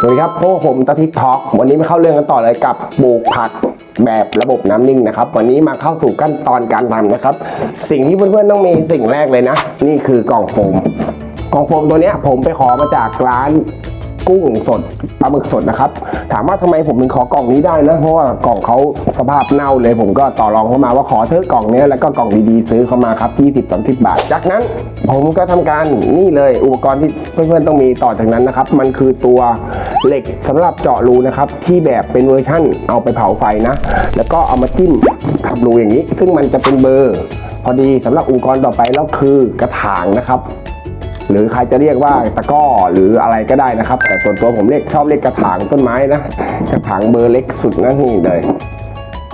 สวัสดีครับพวกผมตาทิพย์ทอกวันนี้มาเข้าเรื่องกันต่อเลยกับปลูกผักแบบระบบน้ำนิ่งนะครับ วันนี้มาเข้าสู่ขั้นตอนการทำนะครับ สิ่งที่เพื่อนๆต้องมีสิ่งแรกเลยนะ นี่คือกล่องโฟมกล่องโฟมตัวนี้ผมไปขอมาจากร้าน กุ้งสดปลาหมึกสดนะครับ ถามว่าทำไมผมถึงขอกล่องนี้ได้นะ เพราะว่ากล่องเขาสภาพเน่าเลย ผมก็ต่อรองเข้ามาว่าขอเธอกล่องนี้แล้วก็กล่องดีๆซื้อเข้ามาครับ 20 30 บาท จากนั้นผมก็ทำการนี่เลยอุปกรณ์ที่เพื่อนๆต้องมีต่อจากนั้นนะครับ มันคือตัวเหล็กสำหรับเจาะรูนะครับที่แบบเป็นเวอร์ชั่นเอาไปเผาไฟนะ แล้วก็เอามาจิ้มทำรูอย่างนี้ ซึ่งมันจะเป็นเบอร์ พอดีสำหรับอุปกรณ์ต่อไปแล้วคือกระถางนะครับ หรือใครจะเรียกว่าตะก้อหรืออะไรก็ได้นะครับ แต่ส่วนตัวผมเรียกชอบเรียกกระถางต้นไม้นะกระถางเบอร์เล็กสุดนะนี่เลย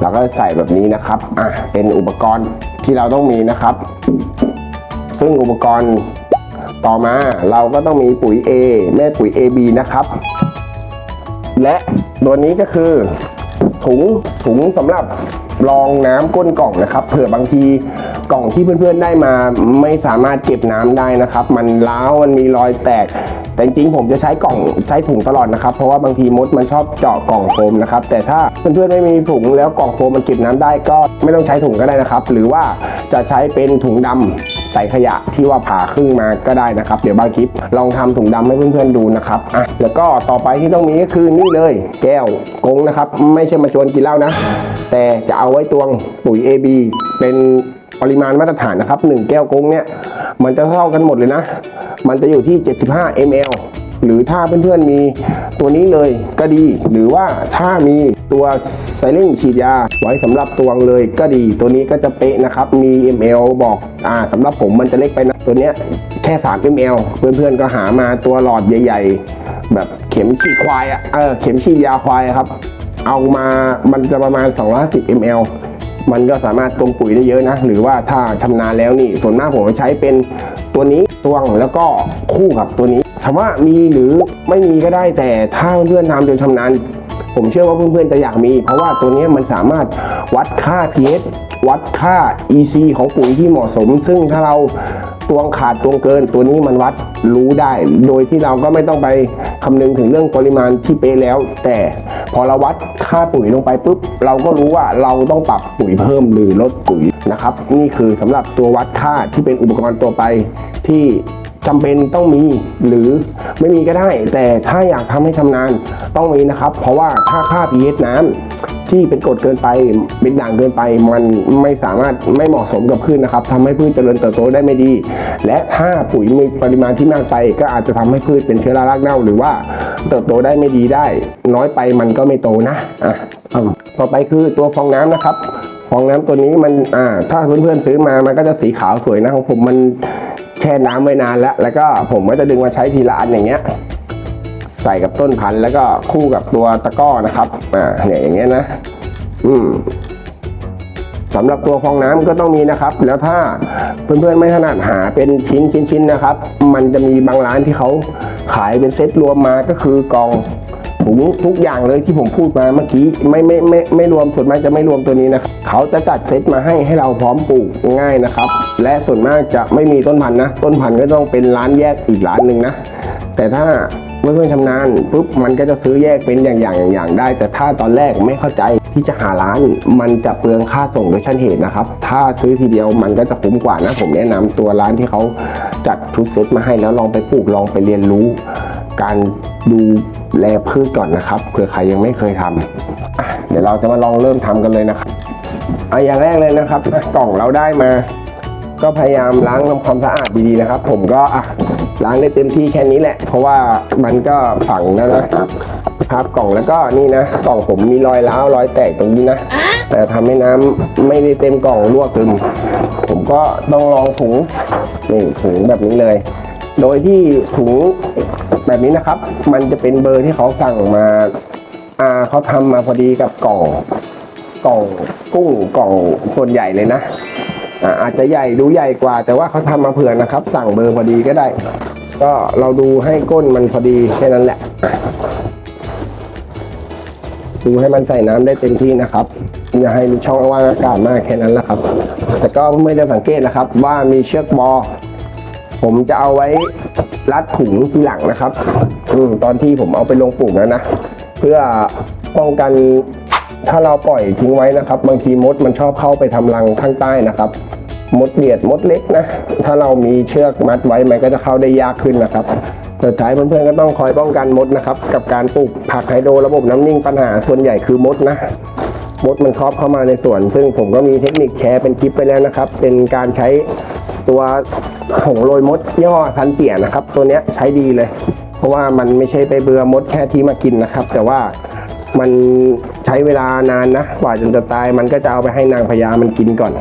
เราก็ใส่แบบนี้นะครับอะเป็นอุปกรณ์ที่เราต้องมีนะครับ ซึ่งอุปกรณ์ต่อมาเราก็ต้องมีปุ๋ย A แม่ปุ๋ย AB นะครับ และตัวนี้ก็คือถุงถุงสำหรับรองน้ำก้นกล่องนะครับเผื่อบางที กล่องที่เพื่อนๆได้มาไม่สามารถเก็บน้ำได้นะครับ มันร้าวมันมีรอยแตก แต่จริงผมจะใช้กล่องใช้ถุงตลอดนะครับ เพราะว่าบางทีมดมันชอบเจาะกล่องโฟมนะครับ แต่ถ้าเพื่อนๆไม่มีถุงแล้วกล่องโฟมมันเก็บน้ำได้ก็ไม่ต้องใช้ถุงก็ได้นะครับ หรือว่าจะใช้เป็นถุงดำใส่ขยะที่ว่าผ่าครึ่งมาก็ได้นะครับ เดี๋ยวบางคลิปลองทำถุงดำให้เพื่อนๆดูนะครับอะแล้วก็ต่อไปที่ต้องมีก็คือนี่เลย แก้วกงนะครับ ไม่ใช่มาชวนกินเหล้านะ แต่จะเอาไว้ตวงปุ๋ย AB เป็น ปริมาณมาตรฐานนะครับ 1 แก้วกงเนี่ยมันจะเท่ากันหมดเลยนะ มันจะอยู่ที่ 75 ml หรือถ้าเพื่อนๆมีตัวนี้เลยก็ดี หรือว่าถ้ามีตัวไซลิงฉีดยาไว้สำหรับตวงเลยก็ดี ตัวนี้ก็จะเป๊ะนะครับ มี ml บอกอ่าสำหรับผมมันจะเล็กไปนะ ตัวเนี้ยแค่ 3 ml เพื่อนๆก็หามาตัวหลอดใหญ่ ๆ แบบเข็มฉีดควายอะเออเข็มฉีดยาควายครับ เอามามันจะประมาณ 250 ml มันก็สามารถตวงปุ๋ยได้เยอะนะ หรือว่าถ้าชำนาญแล้วนี่ส่วนมากผมจะใช้เป็นตัวนี้ตวงแล้วก็คู่กับตัวนี้ถามว่ามีหรือไม่มีก็ได้แต่ถ้าเพื่อนทำจนชำนาญผมเชื่อว่าเพื่อนๆจะอยากมี เพราะว่าตัวนี้มันสามารถวัดค่า pH วัดค่า EC ของปุ๋ยที่เหมาะสม ซึ่งถ้าเราตวงขาดตวงเกิน ตัวนี้มันวัดรู้ได้ โดยที่เราก็ไม่ต้องไปคำนึงถึงเรื่องปริมาณที่เป๊ะแล้ว แต่พอเราวัดค่าปุ๋ยลงไปปุ๊บเราก็รู้ว่าเราต้องปรับปุ๋ยเพิ่มหรือลดปุ๋ยนะครับ นี่คือสำหรับตัววัดค่าที่เป็นอุปกรณ์ตัวไปที่จำเป็นต้องมีหรือไม่มีก็ได้ แต่ถ้าอยากทำให้ชำนาญต้องมีนะครับ เพราะว่าถ้าค่า pH น้ำ ที่เป็นกรดเกินไปเป็นด่างเกินไป มันไม่สามารถไม่เหมาะสมกับพืชนะครับทำให้พืชเจริญเติบโตได้ไม่ดี และถ้าปุ๋ยมีปริมาณที่มากไป ก็อาจจะทำให้พืชเป็นเชื้อรารากเน่า หรือว่าเติบโตได้ไม่ดีได้ น้อยไปมันก็ไม่โตนะอะต่อไปคือตัวฟองน้ำนะครับฟองน้ำตัวนี้มันอ่าถ้าเพื่อนๆซื้อมามันก็จะสีขาวสวยนะของผมมันแช่น้ำไว้นานแล้ว แล้วก็ผมก็จะดึงมาใช้ทีละอันอย่างเงี้ย ใส่กับต้นพันธุ์แล้วก็คู่กับตัวตะก้อนะครับอ่าเนี่ยอย่างเงี้ยนะ อืมสำหรับตัวฟองน้ำก็ต้องมีนะครับ แล้วถ้าเพื่อนๆไม่ถนัดหาเป็นชิ้นชิ้นชิ้นนะครับ มันจะมีบางร้านที่เขาขายเป็นเซตรวมมาก็คือกองถุงทุกอย่างเลยที่ผมพูดมาเมื่อกี้ไม่ไม่ไม่ไม่รวมส่วนมากจะไม่รวมตัวนี้นะเขาจะจัดเซตมาให้ให้เราพร้อมปลูกง่ายนะครับ และส่วนมากจะไม่มีต้นพันธุ์นะ ต้นพันธุ์ก็ต้องเป็นร้านแยกอีกร้านหนึ่งนะ แต่ถ้า เมื่อเพื่อนชำนาญปุ๊บมันก็จะซื้อแยกเป็นอย่างๆอย่างอย่างได้ แต่ถ้าตอนแรกไม่เข้าใจที่จะหาร้านมันจะเปลืองค่าส่งโดยชั้นเหตุนะครับ ถ้าซื้อทีเดียวมันก็จะคุ้มกว่านะผมแนะนำตัวร้านที่เขาจัดชุดเซตมาให้แล้วลองไปปลูกลองไปเรียนรู้ การดูแลพืชก่อนนะครับเผื่อใครยังไม่เคยทำอะเดี๋ยวเราจะมาลองเริ่มทำกันเลยนะครับอะอย่างแรกเลยนะครับกล่องเราได้มา ก็พยายามล้างทำความสะอาดดีๆนะครับ ผมก็อะล้างได้เต็มที่แค่นี้แหละ เพราะว่ามันก็ฝังแล้วนะครับครับกล่องแล้วก็นี่นะกล่องผมมีรอยร้าวรอยแตกตรงนี้นะ แต่ทำให้น้ำไม่ได้เต็มกล่องรั่วซึมผมก็ต้องลองถุงนี่ถุงแบบนี้เลย โดยที่ถุงแบบนี้นะครับ มันจะเป็นเบอร์ที่เขาสั่งมาอ่าเขาทำมาพอดีกับกล่องกล่องกุ้งกล่องส่วนใหญ่เลยนะ อ่าอาจจะใหญ่ดูใหญ่กว่า แต่ว่าเขาทำมาเผื่อนะครับ สั่งเบอร์พอดีก็ได้ ก็เราดูให้ก้นมันพอดีแค่นั้นแหละ ดูให้มันใส่น้ำได้เต็มที่นะครับอย่าให้มีช่องว่างอากาศมากแค่นั้นแหละครับ แต่ก็ไม่ได้สังเกตนะครับ ว่ามีเชือกบอ ผมจะเอาไว้รัดถุงทีหลังนะครับอมตอนที่ผมเอาไปลงปลูกแล้วนะ เพื่อป้องกัน ถ้าเราปล่อยทิ้งไว้นะครับ บางทีมดมันชอบเข้าไปทำรังข้างใต้นะครับ มดเดียดมดเล็กนะ ถ้าเรามีเชือกมัดไว้มันก็จะเข้าได้ยากขึ้นนะครับสุดท้ายเพื่อนๆก็ต้องคอยป้องกันมดนะครับ กับการปลูกผักไฮโดรระบบน้ำนิ่งปัญหาส่วนใหญ่คือมดนะมดมันครอบเข้ามาในสวน ซึ่งผมก็มีเทคนิคแชร์เป็นคลิปไปแล้วนะครับ เป็นการใช้ตัวหงโรยมดย่ห้อทันเตี่ยนะครับ ตัวเนี้ยใช้ดีเลย เพราะว่ามันไม่ใช่ไปเบื่อมดแค่ที่มากินนะครับ แต่ว่า มันใช้เวลานานนะกว่าจนจะตายมันก็จะเอาไปให้นางพญามันกินก่อน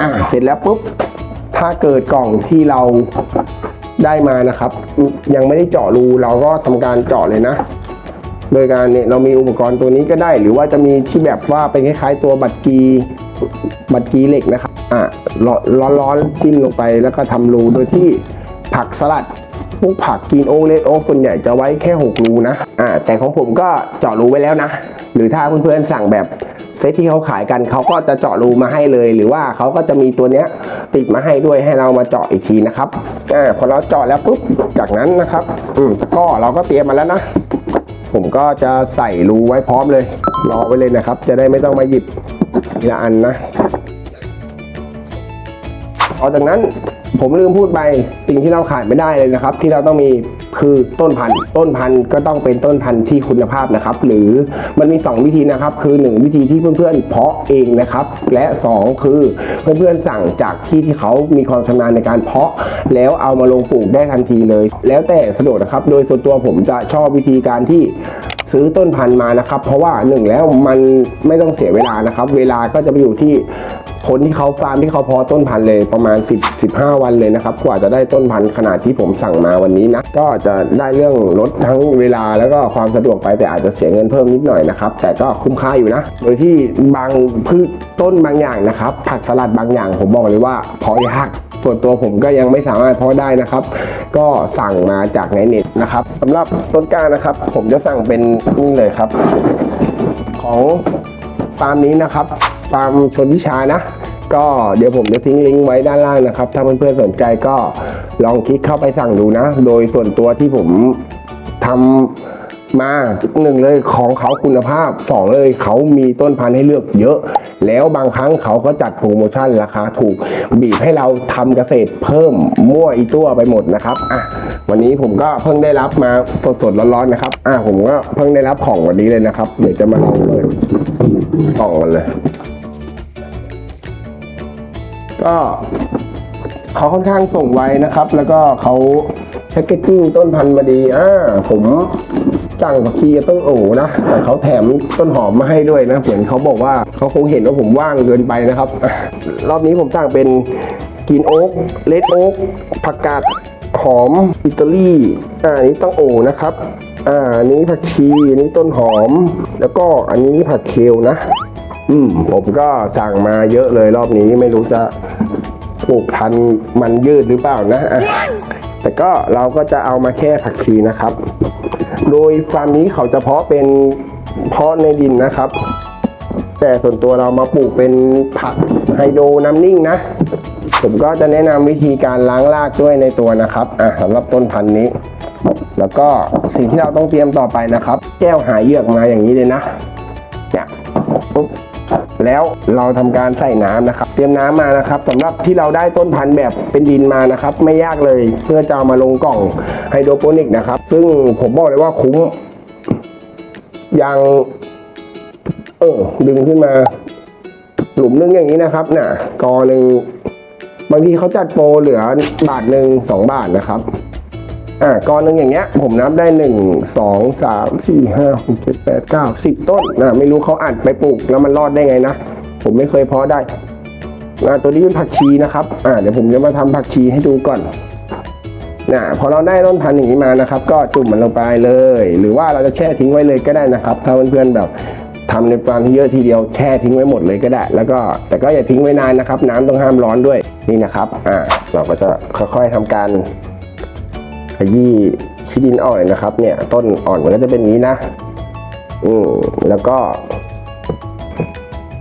อ่าเสร็จแล้วปุ๊บถ้าเกิดกล่องที่เราได้มานะครับ ยังไม่ได้เจาะรูเราก็ทำการเจาะเลยนะ โดยการเนี่ยเรามีอุปกรณ์ตัวนี้ก็ได้ หรือว่าจะมีที่แบบว่าเป็นคล้ายๆ ตัวบัตรกีบัตรกีเหล็กนะครับอะร้อนร้อนๆจิ้มลงไปแล้วก็ทำรูโดยที่ผักสลัดพวกผักกินโอเลดโอส่วนใหญ่จะไว้แค่ 6 รูนะ อ่าแต่ของผมก็เจาะรูไว้แล้วนะ หรือถ้าเพื่อนๆสั่งแบบเซตที่เขาขายกันเขาก็จะเจาะรูมาให้เลย หรือว่าเขาก็จะมีตัวเนี้ยติดมาให้ด้วยให้เรามาเจาะอีกทีนะครับอ่าพอเราเจาะแล้วปุ๊บจากนั้นนะครับอืมก็เราก็เตรียมมาแล้วนะ ผมก็จะใส่รูไว้พร้อมเลย รอไว้เลยนะครับ จะได้ไม่ต้องมาหยิบทีละอันนะต่อจากนั้น ผมลืมพูดไปสิ่งที่เราขาดไม่ได้เลยนะครับ ที่เราต้องมีคือต้นพันธุ์ ต้นพันธุ์ก็ต้องเป็นต้นพันธุ์ที่คุณภาพนะครับ หรือมันมี 2 วิธีนะครับ คือ 1 วิธีที่เพื่อนๆเพาะเองนะครับ และ 2 คือเพื่อนๆสั่งจากที่ที่เขามีความชำนาญในการเพาะ แล้วเอามาลงปลูกได้ทันทีเลย แล้วแต่สะดวกนะครับ โดยส่วนตัวผมจะชอบวิธีการที่ ซื้อต้นพันธุ์มานะครับ เพราะว่าหนึ่งแล้วมันไม่ต้องเสียเวลานะครับ เวลาก็จะไปอยู่ที่คนที่เขาฟาร์มที่เขาเพาะต้นพันธุ์เลยประมาณ 10 15 วันเลยนะครับ กว่าจะได้ต้นพันธุ์ขนาดที่ผมสั่งมาวันนี้นะ ก็จะได้เรื่องลดทั้งเวลาแล้วก็ความสะดวกไปแต่อาจจะเสียเงินเพิ่มนิดหน่อยนะครับ แต่ก็คุ้มค่าอยู่นะ โดยที่บางพืชต้นบางอย่างนะครับ ผักสลัดบางอย่างผมบอกเลยว่าเพาะยาก ส่วนตัวผมก็ยังไม่สามารถเพาะได้นะครับ ก็สั่งมาจากในเน็ตนะครับสำหรับต้นกล้านะครับ ผมจะสั่งเป็นนี่เลยครับ ของฟาร์มนี้นะครับฟาร์มชนวิชานะก็เดี๋ยวผมจะทิ้งลิงก์ไว้ด้านล่างนะครับ ถ้าเพื่อนๆสนใจก็ลองคลิกเข้าไปสั่งดูนะ โดยส่วนตัวที่ผมทำ มาหนึ่งเลยของเขาคุณภาพสองเลยเขามีต้นพันธุ์ให้เลือกเยอะ แล้วบางครั้งเขาก็จัดโปรโมชั่นราคาถูก บีบให้เราทำเกษตรเพิ่มมั่วอีตัวไปหมดนะครับอะวันนี้ผมก็เพิ่งได้รับมาสดๆร้อนๆนะครับอะผมก็เพิ่งได้รับของวันนี้เลยนะครับเดี๋ยวจะมาลองเปิดกล่องกันเลย ก็เขาค่อนข้างส่งไวนะครับ แล้วก็เขาแพ็กเกจจิ้งต้นพันธุ์มาดีอ่าผม สั่งผักชีกับต้นโอ๋นะแต่เขาแถมต้นหอมมาให้ด้วยนะเหมือนเขาบอกว่าเขาคงเห็นว่าผมว่างเกินไปนะครับ รอบนี้ผมสั่งเป็นกินโอ๊กเลดโอ๊กผักกาดหอมอิตาลีอ่านี้ต้องโอ๋นะครับ อ่านี้ผักชีนี้ต้นหอม แล้วก็อันนี้ผักเคลนะ อืมผมก็สั่งมาเยอะเลยรอบนี้ไม่รู้จะปลูกทันมันยืดหรือเปล่านะ แต่ก็เราก็จะเอามาแค่ผักชีนะครับ โดยฟาร์มนี้เขาจะเพาะเป็นเพาะในดินนะครับ แต่ส่วนตัวเรามาปลูกเป็นผักไฮโดรน้ำนิ่งนะ ผมก็จะแนะนำวิธีการล้างรากด้วยในตัวนะครับอะสำหรับต้นพันธุ์นี้ แล้วก็สิ่งที่เราต้องเตรียมต่อไปนะครับ แก้วหายเหยือกมาอย่างนี้เลยนะเนี่ยปุ๊บแล้วเราทำการใส่น้ำนะครับ เตรียมน้ำมานะครับสำหรับที่เราได้ต้นพันธุ์แบบเป็นดินมานะครับ ไม่ยากเลยเพื่อจะามาลงกล่องไฮโดรโปนิกนะครับ ซึ่งผมบอกเลยว่าคุ้มอย่างเออดึงขึ้นมา หลุมนึงอย่างนี้นะครับน่ะกอหนึ่งบางทีเขาจัดโปรเหลือบาทหนึ่งสองบาทนะครับอ่ากอนหนึ่งอย่างเงี้ย ผมนับได้หนึ่งสองสามสี่ห้าหกเจ็ดแปดเก้าสิบต้นนะไม่รู้เขาอัดไปปลูกแล้วมันรอดได้ไงนะ ผมไม่เคยเพาะได้ อ่าตัวนี้เป็นผักชีนะครับอ่าเดี๋ยวผมจะมาทำผักชีให้ดูก่อนนะพอเราได้ต้นพันธุ์อย่างนี้มานะครับ ก็จุ่มมันลงไปเลย หรือว่าเราจะแช่ทิ้งไว้เลยก็ได้นะครับ ถ้าเพื่อนๆแบบทำในปริมาณที่เยอะทีเดียวแช่ทิ้งไว้หมดเลยก็ได้ แล้วก็แต่ก็อย่าทิ้งไว้นานนะครับ น้ำต้องห้ามร้อนด้วยนี่นะครับอ่าเราก็จะค่อยๆทำการขยี้ขี้ดินอ่อนนะครับ เนี่ยต้นอ่อนมันก็จะเป็นนี้นะ อืมแล้วก็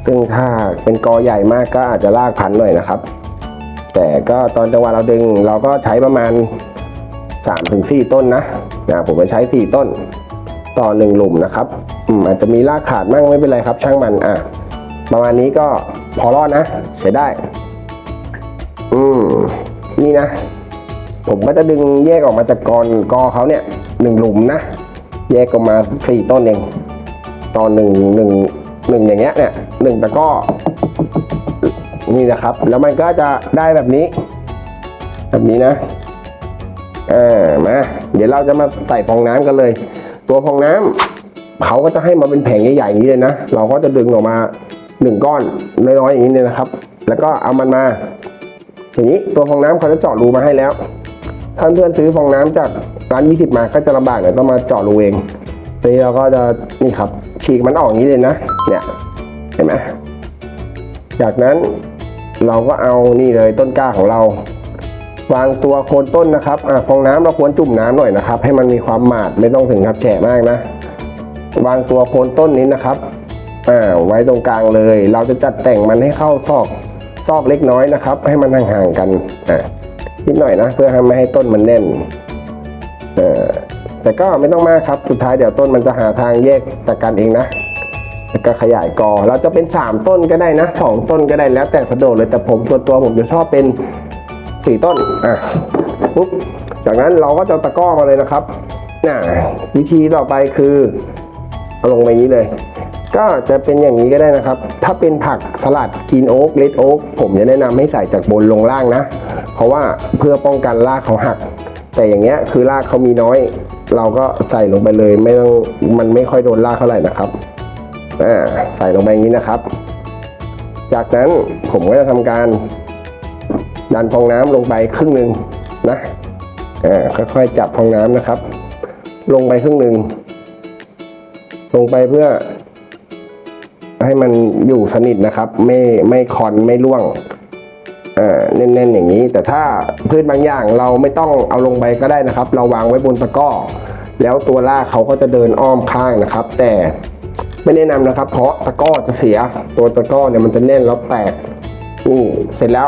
ซึ่งถ้าเป็นกอใหญ่มากก็อาจจะลากพันหน่อยนะครับ แต่ก็ตอนจังหวะเราดึงเราก็ใช้ประมาณสามถึงสี่ต้นนะนะผมจะใช้สี่ต้น ต่อหนึ่งหลุมนะครับอืมอาจจะมีรากขาดมั่งไม่เป็นไรครับ ช่างมันอะประมาณนี้ก็พอรอดนะใช้ได้ อืมนี่นะ ผมก็จะดึงแยกออกมาจากกรกอเขาเนี่ยหนึ่งหลุมนะ แยกออกมาสี่ต้นเอง ตอนหนึ่งหนึ่ง หนึ่งอย่างเงี้ยเนี่ยหนึ่งตะก้อนี่นะครับ แล้วมันก็จะได้แบบนี้ แบบนี้นะอ่ามาเดี๋ยวเราจะมาใส่ฟองน้ำกันเลย ตัวฟองน้ำเขาก็จะให้มาเป็นแผงใหญ่ๆอย่างนี้เลยนะ เราก็จะดึงออกมาหนึ่งก้อนน้อยๆอย่างนี้เลยนะครับ แล้วก็เอามันมาอย่างนี้ตัวฟองน้ำเขาจะเจาะรูมาให้แล้วท่านเพื่อนซื้อฟองน้ำจากร้าน 20 มาก็จะลำบากหน่อยต้องมาเจาะรูเองทีนี้เราก็จะนี่ครับฉีกมันออกอย่างนี้เลยนะ เนี่ยเห็นไหมจากนั้นเราก็เอานี่เลยต้นกล้าของเรา วางตัวโคนต้นนะครับอฟองน้ำเราควรจุ่มน้ำหน่อยนะครับ ให้มันมีความหมาดไม่ต้องถึงกับแฉะมากนะ วางตัวโคนต้นนี้นะครับอ่าไว้ตรงกลางเลย เราจะจัดแต่งมันให้เข้าซอกซอกเล็กน้อยนะครับ ให้มันห่างๆกันอ่านิดหน่อยนะ เพื่อให้ไม่ให้ต้นมันแน่นแต่ก็ไม่ต้องมากครับ สุดท้ายเดี๋ยวต้นมันจะหาทางแยกจากกันเองนะ แล้วก็ขยายกอ เราจะเป็น 3 ต้นก็ได้นะสองต้นก็ได้แล้วแต่สะดวกเลยแต่ผมส่วนตัวผมจะชอบเป็น 4 ต้นอะปุ๊บจากนั้นเราก็จะตะก้อมาเลยนะครับน่ะวิธีต่อไปคือเอาลงไปนี้เลย ก็จะเป็นอย่างนี้ก็ได้นะครับ ถ้าเป็นผักสลัดกินโอ๊กเลดโอ๊กผมจะแนะนำให้ใส่จากบนลงล่างนะ เพราะว่าเพื่อป้องกันรากเขาหัก แต่อย่างเงี้ยคือรากเขามีน้อย เราก็ใส่ลงไปเลยไม่ต้องมันไม่ค่อยโดนรากเท่าไหร่นะครับ อ่าใส่ลงไปอย่างนี้นะครับ จากนั้นผมก็จะทำการดันฟองน้ำลงไปครึ่งหนึ่งนะอ่าค่อยๆจับฟองน้ำนะครับ ลงไปครึ่งหนึ่งลงไปเพื่อ ให้มันอยู่สนิทนะครับ ไม่ไม่คอนไม่ร่วงอ่าแน่นๆอย่างนี้ แต่ถ้าพืชบางอย่างเราไม่ต้องเอาลงไปก็ได้นะครับ เราวางไว้บนตะกร้อแล้วตัวรากเขาก็จะเดินอ้อมข้างนะครับ แต่ ไม่แนะนำนะครับ เพราะตะก้อจะเสียตัวตะก้อเนี่ยมันจะแน่นแล้วแตกนี่เสร็จแล้ว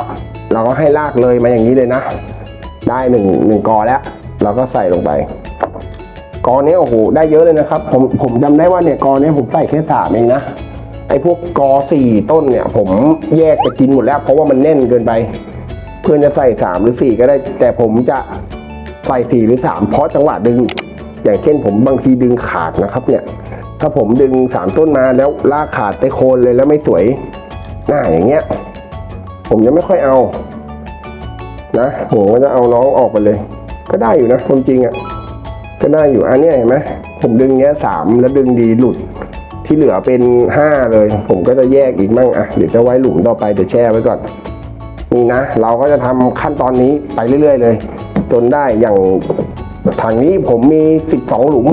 เราก็ให้ลากเลยมาอย่างนี้เลยนะ ได้หนึ่งหนึ่งกอแล้ว เราก็ใส่ลงไปกอเนี้ยโอ้โหได้เยอะเลยนะครับ ผมผมจำได้ว่าเนี่ยกอเนี้ยผมใส่แค่สามเองนะไอ้พวกกอสี่ต้นเนี่ย ผมแยกไปกินหมดแล้ว เพราะว่ามันแน่นเกินไป เพื่อนจะใส่สามหรือสี่ก็ได้ แต่ผมจะใส่สี่หรือสามเพราะจังหวะดึง อย่างเช่นผมบางทีดึงขาดนะครับเนี่ย ถ้าผมดึงสามต้นมาแล้วลากขาดไปโคนเลยแล้วไม่สวยหน้าอย่างเงี้ย ผมจะไม่ค่อยเอา นะผมก็จะเอาน้องออกไปเลย ก็ได้อยู่นะความจริงอะ่ะก็ได้อยู่อันนี้เห็นไหมผมดึงเงี้ยสามแล้วดึงดีหลุดที่เหลือเป็นห้าเลย ผมก็จะแยกอีกมั่งอะเดี๋ยวจะไว้หลุมต่อไปเดี๋ยวแช่ไว้ก่อนนี่นะ เราก็จะทำขั้นตอนนี้ไปเรื่อย ๆ เลย จนได้อย่างทางนี้ผมมีสิบสองหลุม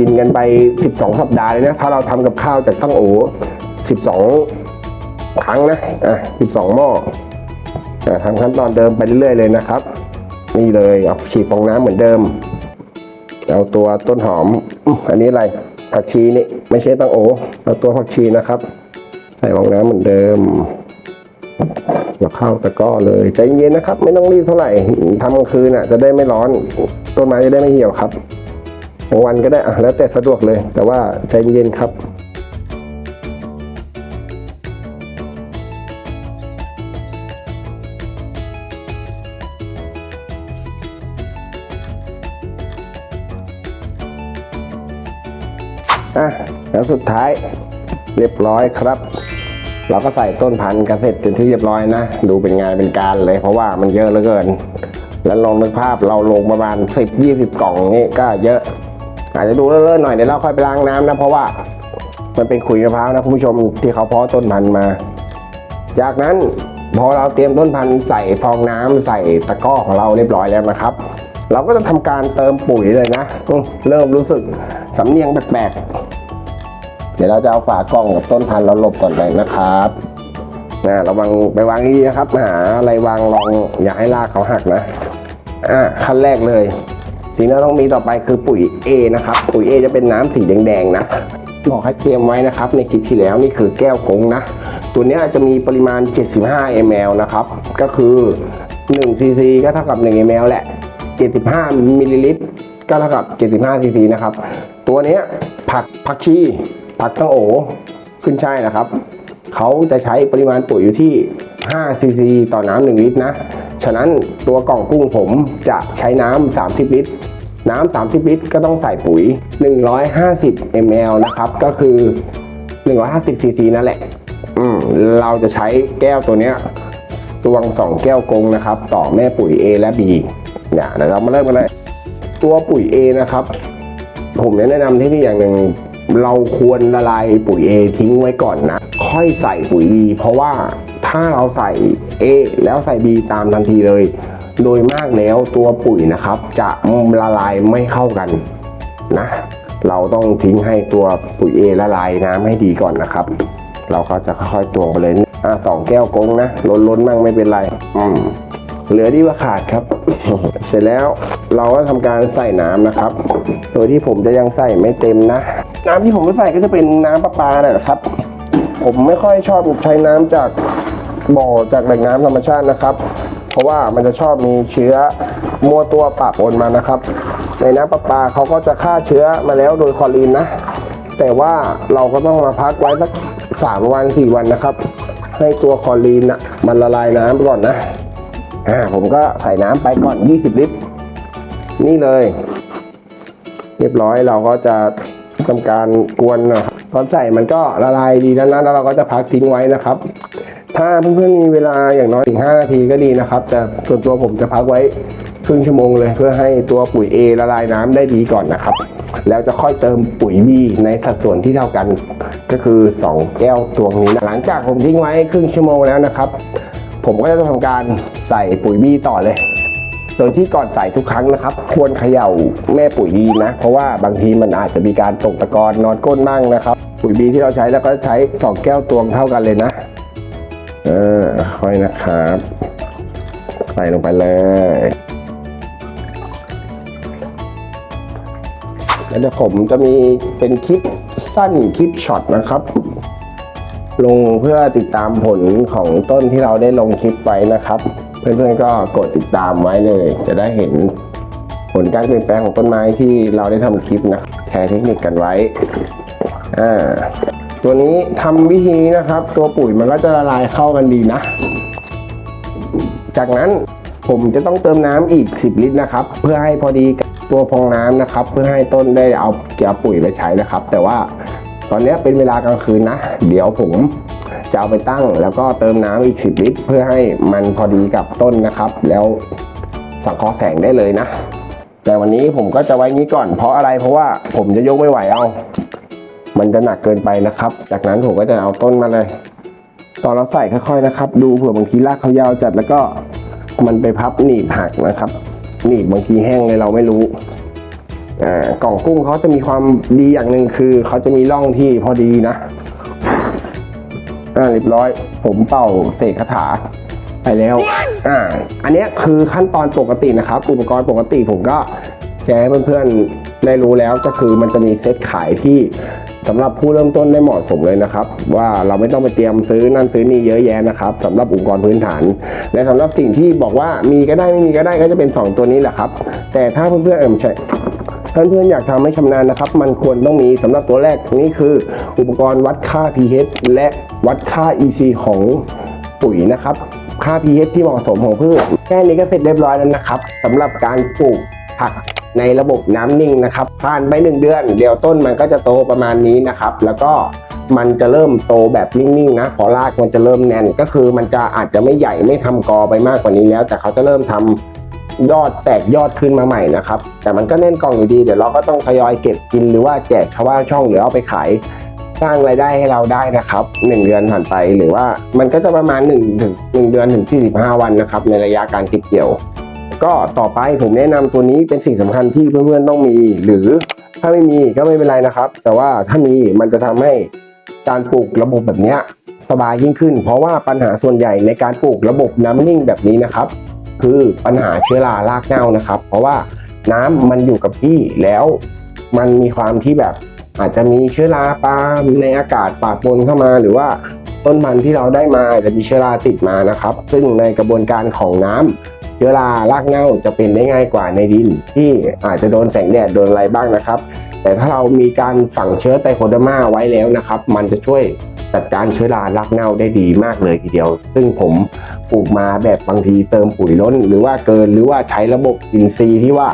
กินกันไป 12 สัปดาห์เลยนะ ถ้าเราทำกับข้าวจากตั้งโอ12 ครั้งนะ อะ 12 หม้ออะทำขั้นตอนเดิมไปเรื่อยๆเลยนะครับ นี่เลยเอาฉีดฟองน้ำเหมือนเดิม เอาตัวต้นหอม อันนี้อะไร ผักชีนี่ ไม่ใช่ตั้งโอ เอาตัวผักชีนะครับ ใส่ฟองน้ำเหมือนเดิมแล้วเข้าตะก้อเลยใจเย็นนะครับ ไม่ต้องรีบเท่าไหร่ทำกลางคืนอะ จะได้ไม่ร้อน ต้นไม้จะได้ไม่เหี่ยวครับ กลางวันก็ได้อะแล้วแต่สะดวกเลย แต่ว่าใจเย็นครับอะแล้วสุดท้ายเรียบร้อยครับ เราก็ใส่ต้นพันธุ์กันเสร็จเป็นที่เรียบร้อยนะ ดูเป็นงานเป็นการเลย เพราะว่ามันเยอะเหลือเกิน แล้วลองนึกภาพเราลงประมาณ 10-20 กล่องนี่ก็เยอะ อาจจะดูเลอะๆหน่อยเดี๋ยวเราค่อยไปล้างน้ำนะเพราะว่ามันเป็นขุยมะพร้าวนะคุณผู้ชมที่เขาเพาะต้นพันธุ์มา จากนั้นพอเราเตรียมต้นพันธุ์ใส่ฟองน้ำใส่ตะกร้อของเราเรียบร้อยแล้วนะครับ เราก็จะทำการเติมปุ๋ยเลยนะเริ่มรู้สึกสำเนียงแปลกๆเดี๋ยวเราจะเอาฝากล่องกับต้นพันธุ์เราหลบก่อนเลยนะครับนะระวังไปวางดีๆนะครับหาอะไรวางรองอย่าให้รากเขาหักนะอะขั้นแรกเลย สิ่งที่เราต้องมีต่อไปคือปุ๋ย A นะครับ ปุ๋ย A จะเป็นน้ำสีแดงๆนะบอกให้เตรียมไว้นะครับ ในคลิปที่แล้วนี่คือแก้วกงนะ ตัวนี้จะมีปริมาณ 75 ml นะครับ ก็คือ1 cc ก็เท่ากับ 1 ml แหละ 75มิลลิลิตรก็เท่ากับ 75ซีซีนะครับ ตัวนี้ผักผักชี ผักตั้งโอขึ้นช่ายนะครับ เขาจะใช้ปริมาณปุ๋ยอยู่ที่5ซีซีต่อน้ำ1ลิตรนะ ฉะนั้นตัวกล่องกุ้งผมจะใช้น้ำ 30 ลิตร น้ำ 30 ลิตร ก็ต้องใส่ปุ๋ย 150 ml นะครับ ก็คือ 150ซีซีนั่นแหละ อืมเราจะใช้แก้วตัวเนี้ยตวงสองแก้วกงนะครับ ต่อแม่ปุ๋ย A และ B เนี่ยเดี๋ยวเรามาเริ่มกันเลย ตัวปุ๋ย A นะครับ ผมแนะนำที่นี่อย่างหนึ่ง เราควรละลายปุ๋ย A ทิ้งไว้ก่อนนะ ค่อยใส่ปุ๋ย B เพราะว่าถ้าเราใส่ A แล้วใส่ B ตามทันทีเลย โดยมากแล้วตัวปุ๋ยนะครับ จะละลายไม่เข้ากันนะ เราต้องทิ้งให้ตัวปุ๋ย A ละลายน้ำให้ดีก่อนนะครับ เราก็จะค่อยๆตวงไปเลยอะสองแก้วกงนะล้นล้นๆมั่งไม่เป็นไรอืมเหลือที่ว่าขาดครับ เสร็จแล้วเราก็ทำการใส่น้ำนะครับ โดยที่ผมจะยังใส่ไม่เต็มนะ น้ำที่ผมจะใส่ก็จะเป็นน้ำประปาแหละครับ ผมไม่ค่อยชอบใช้น้ำจากบ่อจากแหล่งน้ำธรรมชาตินะครับ เพราะว่ามันจะชอบมีเชื้อมัวตัวปะปนมานะครับ ในน้ำประปาเขาก็จะฆ่าเชื้อมาแล้วโดยคลอรีนนะ แต่ว่าเราก็ต้องมาพักไว้สักสามวันสี่วันนะครับ ให้ตัวคลอรีนนะมันละลายน้ำไปก่อนนะอ่าผมก็ใส่น้ำไปก่อน 20 ลิตร นี่เลย เรียบร้อยเราก็จะ ทำการกวนนะครับตอนใส่มันก็ละลายดีแล้วนะแล้วเราก็จะพักทิ้งไว้นะครับ ถ้าเพื่อนๆมีเวลาอย่างน้อยถึง 5 นาทีก็ดีนะครับ แต่ส่วนตัวผมจะพักไว้ครึ่งชั่วโมงเลยเพื่อให้ตัวปุ๋ย A ละลายน้ำได้ดีก่อนนะครับ แล้วจะค่อยเติมปุ๋ย B ในสัดส่วนที่เท่ากันก็คือ 2 แก้วตวงนี้นะหลังจากผมทิ้งไว้ครึ่งชั่วโมงแล้วนะครับ ผมก็จะทำการใส่ปุ๋ยบีต่อเลย โดยที่ก่อนใส่ทุกครั้งนะครับ ควรเขย่าแม่ปุ๋ยดีนะ เพราะว่าบางทีมันอาจจะมีการตกตะกอนนอนก้นบ้างนะครับ ปุ๋ยบีที่เราใช้แล้วก็ใช้สองแก้วตวงเท่ากันเลยนะ เออค่อยนะครับ ใส่ลงไปเลยแล้วเดี๋ยวผมจะมีเป็นคลิปสั้นคลิปช็อตนะครับลงเพื่อติดตามผลของต้นที่เราได้ลงคลิปไว้นะครับ เพื่อนๆก็กดติดตามไว้เลย จะได้เห็นผลการเปลี่ยนแปลงของต้นไม้ที่เราได้ทำคลิปนะแชร์เทคนิคกันไว้อ่าตัวนี้ทำวิธีนะครับ ตัวปุ๋ยมันก็จะละลายเข้ากันดีนะ จากนั้นผมจะต้องเติมน้ำอีก 10 ลิตรนะครับ เพื่อให้พอดีกับตัวฟองน้ำนะครับ เพื่อให้ต้นได้เอาเกี่ยวปุ๋ยไปใช้นะครับ แต่ว่าตอนนี้เป็นเวลากลางคืนนะ เดี๋ยวผม จะเอาไปตั้ง แล้วก็เติมน้ำอีก 10 ลิตร เพื่อให้มันพอดีกับต้นนะครับ แล้วสังเคราะห์แสงได้เลยนะ แต่วันนี้ผมก็จะไว้งี้ก่อน เพราะอะไรเพราะว่าผมจะยกไม่ไหวเอา มันจะหนักเกินไปนะครับ จากนั้นผมก็จะเอาต้นมาเลย ตอนเราใส่ค่อยๆนะครับ ดูเผื่อบางทีรากเขายาวจัดแล้วก็มันไปพับหนีบหักนะครับหนีบบางทีแห้งเลยเราไม่รู้อ่ากล่องกุ้งเขาจะมีความดีอย่างหนึ่งคือเขาจะมีร่องที่พอดีนะ อ่าเรียบร้อย ผมเป่าเสกคาถาไปแล้ว อ่า อันเนี้ยคือขั้นตอนปกตินะครับ อุปกรณ์ปกติผมก็แชร์ให้เพื่อนๆได้รู้แล้วก็คือมันจะมีเซตขายที่สำหรับผู้เริ่มต้นได้เหมาะสมเลยนะครับ ว่าเราไม่ต้องไปเตรียมซื้อนั่นซื้อนี่เยอะแยะนะครับสำหรับอุปกรณ์พื้นฐาน และสำหรับสิ่งที่บอกว่ามีก็ได้ไม่มีก็ได้ก็จะเป็น 2 ตัวนี้แหละครับ แต่ถ้าเพื่อนๆเออไม่ใช่ เพื่อนๆอยากทำให้ชำนาญนะครับ มันควรต้องมีสำหรับตัวแรกนี่คืออุปกรณ์วัดค่า pH และวัดค่า EC ของปุ๋ยนะครับ ค่า pH ที่เหมาะสมของพืชแค่นี้ก็เสร็จเรียบร้อยแล้วนะครับสำหรับการปลูกผักในระบบน้ำนิ่งนะครับผ่านไปหนึ่งเดือน เดี๋ยวต้นมันก็จะโตประมาณนี้นะครับ แล้วก็มันจะเริ่มโตแบบนิ่งๆนะพอรากมันจะเริ่มแน่นก็คือมันจะอาจจะไม่ใหญ่ไม่ทำกอไปมากกว่านี้แล้ว แต่เขาจะเริ่มทำ ยอดแตกยอดขึ้นมาใหม่นะครับ แต่มันก็แน่นกล่องอยู่ดี เดี๋ยวเราก็ต้องทยอยเก็บกินหรือว่าแจกชาวบ้านช่องหรือเอาไปขายสร้างรายได้ให้เราได้นะครับ 1 เดือนผ่านไปหรือว่ามันก็จะประมาณ1ถึง1เดือนถึง 45 วันนะครับ ในระยะการเก็บเกี่ยว ก็ต่อไปผมแนะนำตัวนี้เป็นสิ่งสำคัญที่เพื่อนๆต้องมี หรือถ้าไม่มีก็ไม่เป็นไรนะครับ แต่ว่าถ้ามีมันจะทำให้การปลูกระบบแบบนี้สบายยิ่งขึ้น เพราะว่าปัญหาส่วนใหญ่ในการปลูกระบบน้ำนิ่งแบบนี้นะครับ คือปัญหาเชื้อรารากเน่านะครับ เพราะว่าน้ำมันอยู่กับที่แล้วมันมีความที่แบบอาจจะมีเชื้อราปลาในอากาศปะปนเข้ามา หรือว่าต้นพันธุ์ที่เราได้มาอาจจะมีเชื้อราติดมานะครับ ซึ่งในกระบวนการของน้ำชื้อรารากเน่าจะเป็นได้ง่ายกว่าในดิน ที่อาจจะโดนแสงแดดโดนอะไรบ้างนะครับ แต่ถ้าเรามีการฝังเชื้อไตโคเดอร์มาไว้แล้วนะครับ มันจะช่วย จัดการเชื้อรารากเน่าได้ดีมากเลยทีเดียว ซึ่งผมปลูกมาแบบบางทีเติมปุ๋ยล้น หรือว่าเกินหรือว่าใช้ระบบอินทรีย์ที่ว่า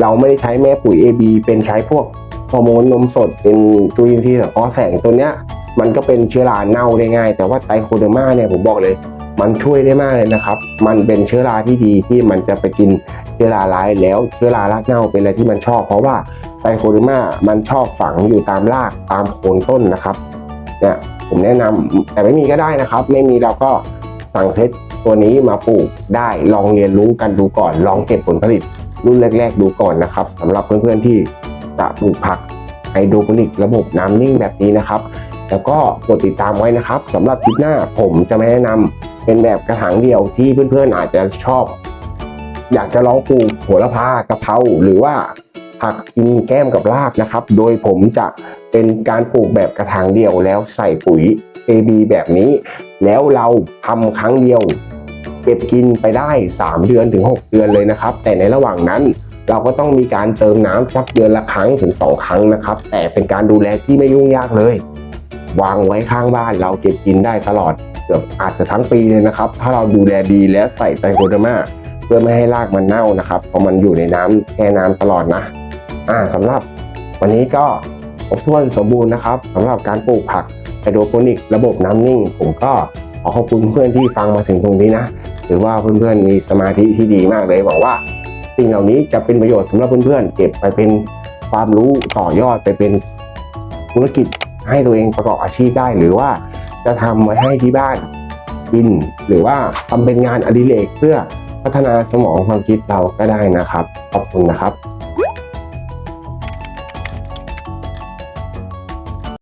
เราไม่ได้ใช้แม่ปุ๋ย AB เป็นใช้พวกฮอร์โมนนมสดเป็นจุลินทรีย์สังเคราะห์แสงตัวเนี้ยมันก็เป็นเชื้อราเน่าได้ง่าย แต่ว่าไตโคเดอร์มาเนี่ยผมบอกเลย มันช่วยได้มากเลยนะครับ มันเป็นเชื้อราที่ดีที่มันจะไปกินเชื้อราร้ายแล้วเชื้อรารากเน่าเป็นอะไรที่มันชอบ เพราะว่าไตโคเดอร์มามันชอบฝังอยู่ตามรากตามโคนต้นนะครับเนี่ย ผมแนะนำแต่ไม่มีก็ได้นะครับ ไม่มีเราก็สั่งเซตตัวนี้มาปลูกได้ลองเรียนรู้กันดูก่อน ลองเก็บผลผลิตรุ่นแรก ๆ ดูก่อนนะครับสำหรับเพื่อนๆที่จะปลูกผักไฮโดรโปนิกระบบน้ำนิ่งแบบนี้นะครับ แล้วก็กดติดตามไว้นะครับสำหรับคลิปหน้าผมจะม่แนะนำเป็นแบบกระถางเดียวที่เพื่อนๆอาจจะชอบ อยากจะลองปลูกโหระพากะเพราหรือว่าผักกินแก้มกับลาบนะครับ โดยผมจะ เป็นการปลูกแบบกระถางเดียวแล้วใส่ปุ๋ย AB แบบนี้ แล้วเราทำครั้งเดียว เก็บกินไปได้ 3 เดือนถึง 6 เดือนเลยนะครับ แต่ในระหว่างนั้นเราก็ต้องมีการเติมน้ำสักเดือนละครั้งถึง 2 ครั้งนะครับ แต่เป็นการดูแลที่ไม่ยุ่งยากเลย วางไว้ข้างบ้านเราเก็บกินได้ตลอดเกือบอาจจะทั้งปีเลยนะครับ ถ้าเราดูแลดีและใส่ไตรโคเดอร์มาเพื่อไม่ให้รากมันเน่านะครับเพราะมันอยู่ในน้ำแช่น้ำตลอดนะ อ่าสำหรับวันนี้ก็ ครบถ้วนสมบูรณ์นะครับสำหรับการปลูกผักไฮโดรโปนิกระบบน้ำนิ่ง ผมก็ขอขอบคุณเพื่อนที่ฟังมาถึงตรงนี้นะถือว่าเพื่อนๆมีสมาธิที่ดีมากเลยหวังว่า สิ่งเหล่านี้จะเป็นประโยชน์สำหรับเพื่อนๆเก็บไปเป็นความรู้ต่อยอดไปเป็นธุรกิจให้ตัวเองประกอบอาชีพได้ หรือว่าจะทำไว้ให้ที่บ้านกิน หรือว่าทำเป็นงานอดิเรกเพื่อพัฒนาสมองความคิดเราก็ได้นะครับ ขอบคุณนะครับ